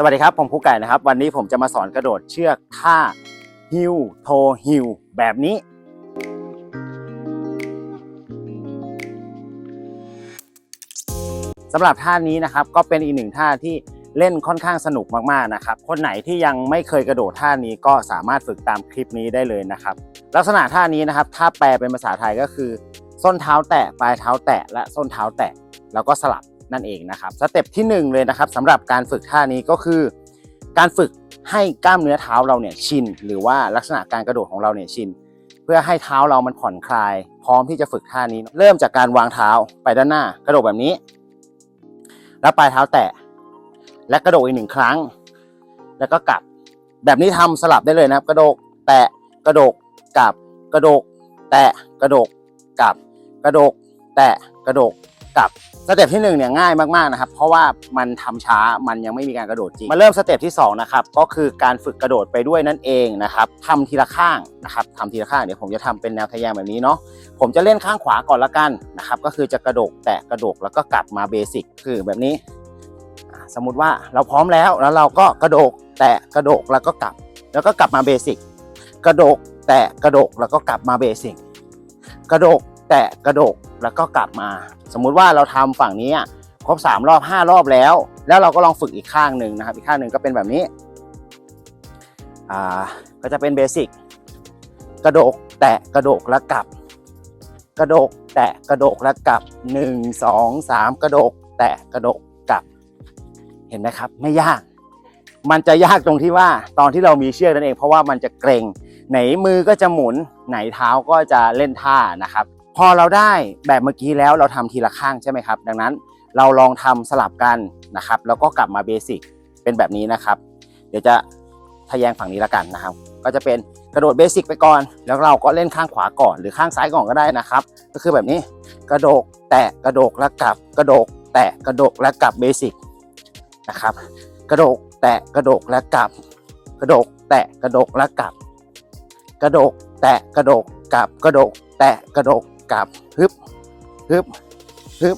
สวัสดีครับ ผมครูไก่นะครับ วันนี้ผมจะมาสอนกระโดดเชือกท่าฮิวโทฮิวแบบนี้ สำหรับท่านี้นะครับก็เป็นอีกหนึ่งท่าที่เล่นค่อนข้างสนุกมากๆนะครับ คนไหนที่ยังไม่เคยกระโดดท่านี้ก็สามารถฝึกตามคลิปนี้ได้เลยนะครับ ลักษณะท่านี้นะครับ ถ้าแปลเป็นภาษาไทยก็คือ ส้นเท้าแตะปลายเท้าแตะและส้นเท้าแตะแล้วก็สลับ นั่นเองนะครับสเต็ปที่หนึ่งเลยนะครับสำหรับการฝึกท่านี้ก็คือ การฝึกให้กล้ามเนื้อเท้าเราเนี่ยชิน หรือว่าลักษณะการกระโดดของเราเนี่ยชิน เพื่อให้เท้าเรามันผ่อนคลาย พร้อมที่จะฝึกท่านี้ เริ่มจากการวางเท้าไปด้านหน้ากระโดดแบบนี้ แล้วปลายเท้าแตะ และกระโดดอีกหนึ่งครั้ง แล้วก็กลับแบบนี้ทำสลับได้เลยนะครับ กระโดดแตะกระโดดกลับ กระโดดแตะกระโดดกลับ กระโดดแตะกระโดด กลับสเต็ปที่หนึ่งเนี่ยง่ายมากๆนะครับเพราะว่ามันทำช้ามันยังไม่มีการกระโดดจริง มาเริ่มสเต็ปที่สองนะครับก็คือการฝึกกระโดดไปด้วยนั่นเองนะครับทำทีละข้างนะครับทำทีละข้างเดี๋ยวผมจะทำเป็นแนวทะแยงแบบนี้เนาะผมจะเล่นข้างขวาก่อนละกันนะครับก็คือจะกระโดดแตะกระโดดแล้วก็กลับมาเบสิกคือแบบนี้ สมมุติว่าเราพร้อมแล้วแล้วเราก็กระโดดแตะกระโดดแล้วก็กลับ แล้วก็กลับมาเบสิกกระโดดแตะกระโดดแล้วก็กลับมาเบสิกกระโดด แตะกระโดดแล้วก็กลับมา สมมุติว่าเราทำฝั่งนี้ครบ 3 รอบ 5 รอบแล้ว แล้วเราก็ลองฝึกอีกข้างหนึ่งนะครับ อีกข้างหนึ่งก็เป็นแบบนี้อ่าก็จะเป็นเบสิกกระโดดแตะกระโดดแล้วกลับ กระโดดแตะกระโดดแล้วกลับ 1 2 3 กระโดดแตะกระโดดกลับ เห็นไหมครับไม่ยากมันจะยากตรงที่ว่าตอนที่เรามีเชือกนั่นเองเพราะว่ามันจะเกรงไหนมือก็จะหมุนไหนเท้าก็จะเล่นท่านะครับ พอเราได้แบบเมื่อกี้แล้วเราทำทีละข้างใช่ไหมครับ ดังนั้นเราลองทำสลับกันนะครับ แล้วก็กลับมาเบสิกเป็นแบบนี้นะครับ เดี๋ยวจะทะแยงฝั่งนี้ละกันนะครับ ก็จะเป็นกระโดดเบสิกไปก่อน แล้วเราก็เล่นข้างขวาก่อน หรือข้างซ้ายก่อนก็ได้นะครับ ก็คือแบบนี้กระโดดแตะกระโดดแล้วกลับ กระโดดแตะกระโดดแล้วกลับเบสิกนะครับ กระโดดแตะกระโดดแล้วกลับ กระโดดแตะกระโดดแล้วกลับ กระโดดแตะกระโดดกลับ กระโดดแตะกระโดด กลับฮึบฮึบฮึบ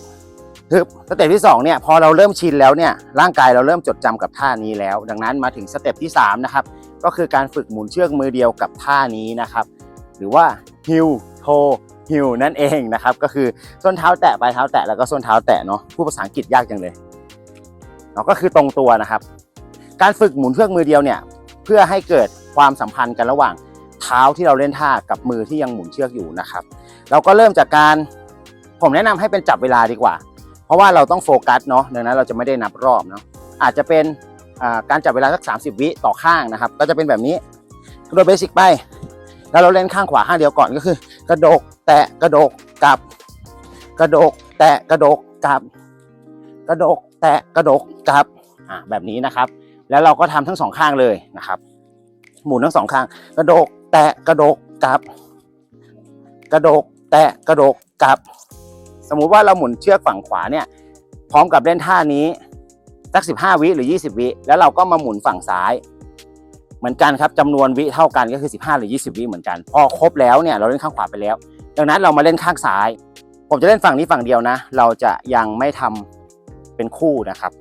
ฮึบสเต็ปที่สองเนี่ยพอเราเริ่มชินแล้วเนี่ยร่างกายเราเริ่มจดจำกับท่านี้แล้ว ดังนั้นมาถึงสเต็ปที่สามนะครับก็คือการฝึกหมุนเชือกมือเดียวกับท่านี้นะครับ หรือว่าฮิวโทฮิวนั่นเองนะครับก็คือส้นเท้าแตะปลายเท้าแตะแล้วก็ส้นเท้าแตะเนาะพูดภาษาอังกฤษยากจังเลยเนาะก็คือตรงตัวนะครับ การฝึกหมุนเชือกมือเดียวเนี่ยเพื่อให้เกิดความสัมพันธ์กันระหว่าง เท้าที่เราเล่นท่ากับมือที่ยังหมุนเชือกอยู่นะครับ เราก็เริ่มจากการผมแนะนำให้เป็นจับเวลาดีกว่า เพราะว่าเราต้องโฟกัสเนาะดังนั้นเราจะไม่ได้นับรอบเนาะอาจจะเป็นการจับเวลาสัก 30 วิต่อข้างนะครับ ก็จะเป็นแบบนี้โดดเบสิกไป แล้วเราเล่นข้างขวาข้างเดียวก่อนก็คือ กระโดดแตะกระโดดกลับ กระโดดแตะกระโดดกลับ กระโดดแตะกระโดดกลับแบบนี้นะครับ แล้วเราก็ทำทั้งสองข้างเลยนะครับ หมุนทั้งสองข้าง กระโดด แตะกระโดดกลับ กระโดดแตะกระโดดกลับ สมมุติว่าเราหมุนเชือกฝั่งขวาเนี่ย พร้อมกับเล่นท่านี้สัก15วิหรือ20วิแล้วเราก็มาหมุนฝั่งซ้าย เหมือนกันครับจำนวนวิเท่ากันก็คือ15หรือ20วิเหมือนกัน พอครบแล้วเนี่ยเราเล่นข้างขวาไปแล้ว ดังนั้นเรามาเล่นข้างซ้าย ผมจะเล่นฝั่งนี้ฝั่งเดียวนะ เราจะยังไม่ทำเป็นคู่นะครับ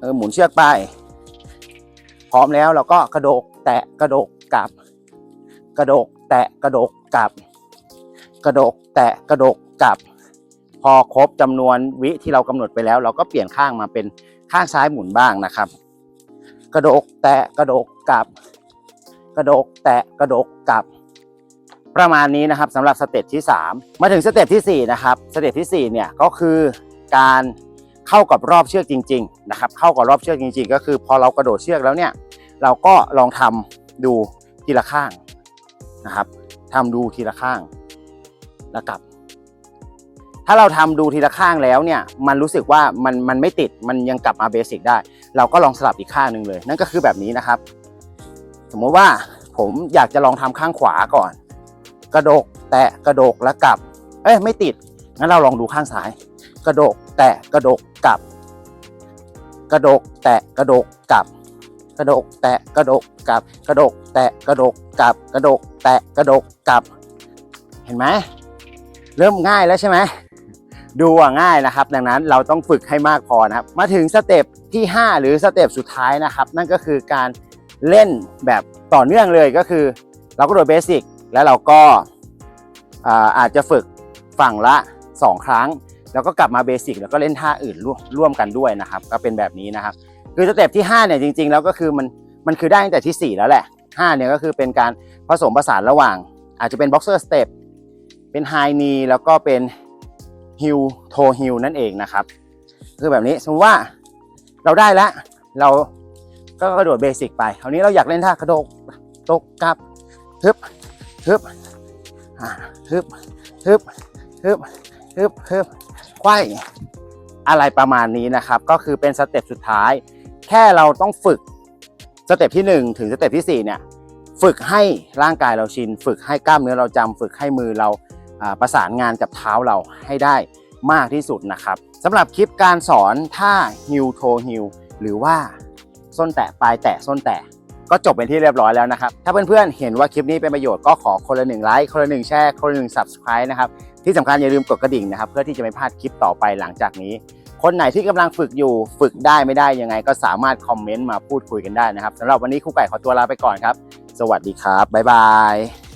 เออหมุนเชือกไป พร้อมแล้วเราก็กระโดดแตะกระโดดกลับ กระโดดแตะกระโดดกลับ กระโดดแตะกระโดดกลับ พอครบจำนวนวิที่เรากำหนดไปแล้ว เราก็เปลี่ยนข้างมาเป็นข้างซ้ายหมุนบ้างนะครับ กระโดดแตะกระโดดกลับ กระโดดแตะกระโดดกลับ ประมาณนี้นะครับสำหรับสเต็ปที่ 3 มาถึงสเต็ปที่4นะครับสเต็ปที่4เนี่ยก็คือการเข้ากับรอบเชือกจริง ๆ นะครับ เข้ากับรอบเชือกจริง ๆ ก็คือพอเรากระโดดเชือกแล้วเนี่ย เราก็ลองทำดูทีละข้าง นะครับทำดูทีละข้างแล้วกลับ ถ้าเราทำดูทีละข้างแล้วเนี่ย มันรู้สึกว่ามันมันไม่ติดมันยังกลับมาเบสิกได้ เราก็ลองสลับอีกข้างหนึ่งเลย นั่นก็คือแบบนี้นะครับ สมมติว่าผมอยากจะลองทำข้างขวาก่อน กระโดกแตะกระโดกแล้วกลับ เอ้ยไม่ติดงั้นเราลองดูข้างซ้าย กระโดกแตะกระโดกกลับ กระโดกแตะกระโดกกลับ กระโดกแตะกระโดกกลับ กระโดกแตะกระโดกกลับ กระโดกแตะกระโดกกลับ เห็นไหมเริ่มง่ายแล้วใช่ไหมดูง่ายนะครับ ดังนั้นเราต้องฝึกให้มากพอนะครับ มาถึงสเต็ปที่ 5 หรือสเต็ปสุดท้ายนะครับ นั่นก็คือการเล่นแบบต่อเนื่องเลยก็คือ เราก็โดดเบสิกแล้วเราก็อาอาจจะฝึกฝั่งละ 2 ครั้ง แล้วก็กลับมาเบสิกแล้วก็เล่นท่าอื่นร่วมกันด้วยนะครับ ก็เป็นแบบนี้นะครับ คือสเต็ปที่5เนี่ยจริงๆแล้วก็คือมันมันคือได้ตั้งแต่ที่ 4 แล้วแหละ5เนี่ยก็คือเป็นการผสมผสานระหว่าง อาจจะเป็นบ็อกเซอร์สเต็ปเป็นไฮนีแล้วก็เป็นฮิลโทฮิลนั่นเองนะครับ คือแบบนี้สมมติว่าเราได้แล้วเราก็กระโดดเบสิกไปคราวนี้เราอยากเล่นท่ากระโดดตกกลับฮึบฮึบฮึบฮึบฮึบฮึบฮึบไขว้อะไรประมาณนี้นะครับ ก็คือเป็นสเต็ปสุดท้าย แค่เราต้องฝึกสเต็ปที่ 1 ถึงสเต็ปที่ 4 เนี่ยฝึกให้ร่างกายเราชิน ฝึกให้กล้ามเนื้อเราจำฝึกให้มือเราอ่าประสานงานกับเท้าเราให้ได้มากที่สุดนะครับสำหรับคลิปการสอนท่าฮิลโทฮิลหรือว่าส้นแตะปลายแตะส้นแตะก็จบเป็นที่เรียบร้อยแล้วนะครับ ถ้าเพื่อนๆเห็นว่าคลิปนี้เป็นประโยชน์ก็ขอคนละหนึ่งไลค์คนละหนึ่งแชร์คนละหนึ่ง subscribe นะครับ ที่สำคัญอย่าลืมกดกระดิ่งนะครับ เพื่อที่จะไม่พลาดคลิปต่อไปหลังจากนี้ คนไหนที่กำลังฝึกอยู่ฝึกได้ไม่ได้ยังไง ก็สามารถคอมเมนต์มาพูดคุยกันได้นะครับสำหรับวันนี้ครูไก่ขอตัวลาไปก่อนครับ สวัสดีครับบ๊ายบาย